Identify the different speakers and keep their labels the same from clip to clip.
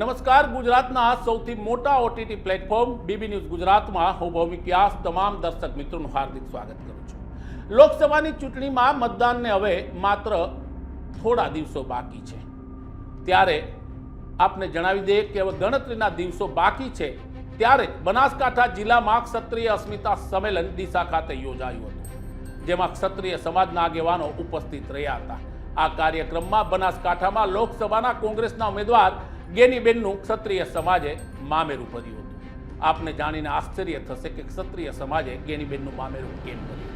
Speaker 1: નમસ્કાર, ગુજરાતના સૌથી મોટા ઓટીટી પ્લેટફોર્મ બીબી ન્યૂઝ ગુજરાતમાં હું ભૌમિક વ્યાસ, તમામ દર્શક મિત્રોનું હાર્દિક સ્વાગત કરું છું. લોકસભાની ચૂંટણીમાં મતદાનને હવે માત્ર થોડા દિવસો બાકી છે. ત્યારે આપને જણાવી દઈએ કે હવે ગણતરીના દિવસો બાકી છે. ત્યારે બનાસકાંઠા જિલ્લામાં ક્ષત્રિય અસ્મિતા સંમેલન ડીસા ખાતે યોજાયું હતું, જેમાં ક્ષત્રિય સમાજના આગેવાનો ઉપસ્થિત રહ્યા હતા. આ કાર્યક્રમમાં બનાસકાંઠામાં લોકસભાના કોંગ્રેસના ઉમેદવાર ગેનીબેનનું ક્ષત્રિય સમાજે મામેરું ભર્યું હતું. આપને જાણીને આશ્ચર્ય થશે કે ક્ષત્રિય સમાજે ગેનીબેનનું મામેરું કેમ ભર્યું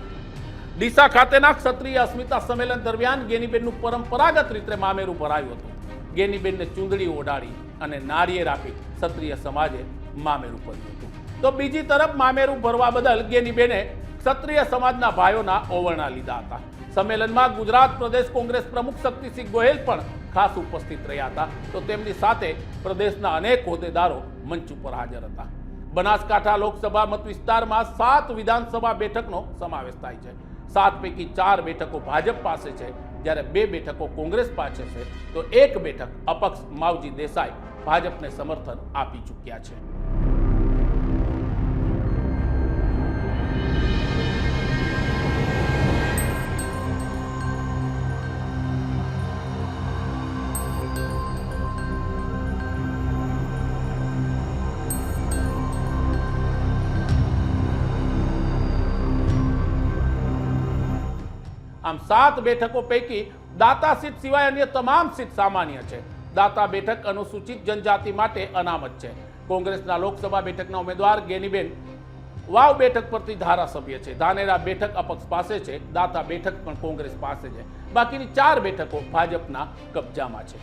Speaker 1: ડીસા ખાતેના ક્ષત્રિય અસ્મિતા સંમેલન દરમિયાન ગેનીબેનનું પરંપરાગત રીતે મામેરું ભરાયું હતું. ગેનીબેનને ચૂંદડી ઓઢાડી અને નારિયેર આપી ક્ષત્રિય સમાજે મામેરું ભર્યું હતું. તો બીજી તરફ મામેરું ભરવા બદલ ગેનીબેને ક્ષત્રિય સમાજના ભાઈઓના ઓવરણા લીધા હતા. સંમેલનમાં ગુજરાત પ્રદેશ કોંગ્રેસ પ્રમુખ શક્તિસિંહ ગોહેલ પણ ખાસ ઉપસ્થિત રહ્યા હતા. તો તેમની સાથે પ્રદેશના અનેક હોદ્દેદારો મંચ ઉપર હાજર હતા. બનાસકાંઠા લોકસભા મત વિસ્તારમાં સાત વિધાનસભા બેઠકનો સમાવેશ થાય છે. સાત પૈકી ચાર બેઠકો ભાજપ પાસે છે. જ્યારે બે બેઠકો કોંગ્રેસ પાસે છે, તો એક બેઠક અપક્ષ માવજી દેસાઈ ભાજપને સમર્થન આપી ચૂક્યા છે. આમ સાત બેઠકો પૈકી દાતા સીટ સિવાય અન્ય તમામ સીટ સામાન્ય છે. દાતા બેઠક અનુસૂચિત જનજાતિ માટે અનામત છે. કોંગ્રેસના લોકસભા બેઠકના ઉમેદવાર ગેનીબેન વાવ બેઠક પરથી ધારાસભ્ય છે. ધાનેરા બેઠક અપક્ષ પાસે છે. દાતા બેઠક પણ કોંગ્રેસ પાસે છે. બાકીની ચાર બેઠકો ભાજપના કબજામાં છે.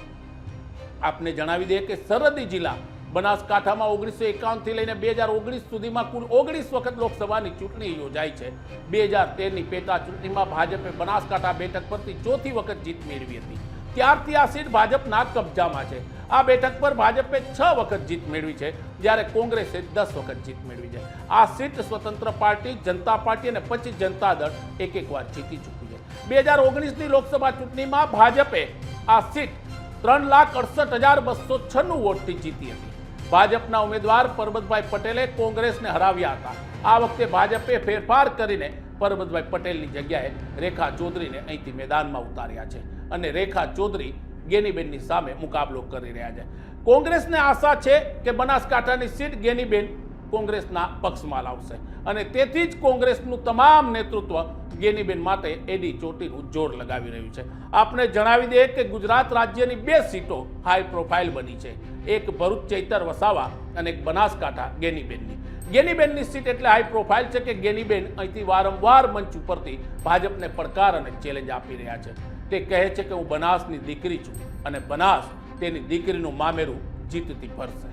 Speaker 1: આપને જણાવી દઈએ કે સરહદી જિલ્લા બનાસકાંઠામાં ઓગણીસો એકાવનથી લઈને બે હજાર ઓગણીસ સુધીમાં કુલ ઓગણીસ વખત લોકસભાની ચૂંટણી યોજાઈ છે. બે હજાર તેરની પેટા ચૂંટણીમાં ભાજપે બનાસકાંઠા બેઠક પરથી ચોથી વખત જીત મેળવી હતી. ત્યારથી આ સીટ ભાજપના કબજામાં છે. આ બેઠક પર ભાજપે છ વખત જીત મેળવી છે, જ્યારે કોંગ્રેસે દસ વખત જીત મેળવી છે. આ સીટ સ્વતંત્ર પાર્ટી, જનતા પાર્ટી અને પછી જનતા દળ એક એક વાર જીતી ચૂક્યું છે. બે હજાર ઓગણીસની લોકસભા ચૂંટણીમાં ભાજપે આ સીટ ત્રણ લાખ અડસઠ હજાર બસો છન્નું વોટથી જીતી હતી. ભાજપના ઉમેદવાર પરબતભાઈ પટેલે કોંગ્રેસને હરાવ્યા હતા. આ વખતે ભાજપે ફેરફાર કરીને પરબતભાઈ પટેલની જગ્યાએ રેખા ચૌધરીને અહીંથી મેદાનમાં ઉતાર્યા છે અને રેખા ચૌધરી ગેનીબેનની સામે મુકાબલો કરી રહ્યા છે. કોંગ્રેસને આશા છે કે બનાસકાંઠાની સીટ ગેનીબેન કોંગ્રેસના પક્ષમાં લાવશે. અને તેથી જ કોંગ્રેસનું તમામ નેતૃત્વ ગેનીબેન માટે એડી ચોટીનું જોર લગાવી રહ્યું છે. આપણે જણાવી દઈએ કે ગુજરાત રાજ્યની બે સીટો હાઈ પ્રોફાઇલ બની છે. એક ભરૂચ ચૈતર વસાવા અને એક બનાસકાંઠા ગેનીબેનની. ગેનીબેનની સીટ એટલે હાઈ પ્રોફાઇલ છે કે ગેનીબેન અહીંથી વારંવાર મંચ ઉપરથી ભાજપને પડકાર અને ચેલેન્જ આપી રહ્યા છે. તે કહે છે કે હું બનાસની દીકરી છું અને બનાસ તેની દીકરીનું મામેરું જીતથી ભરશે.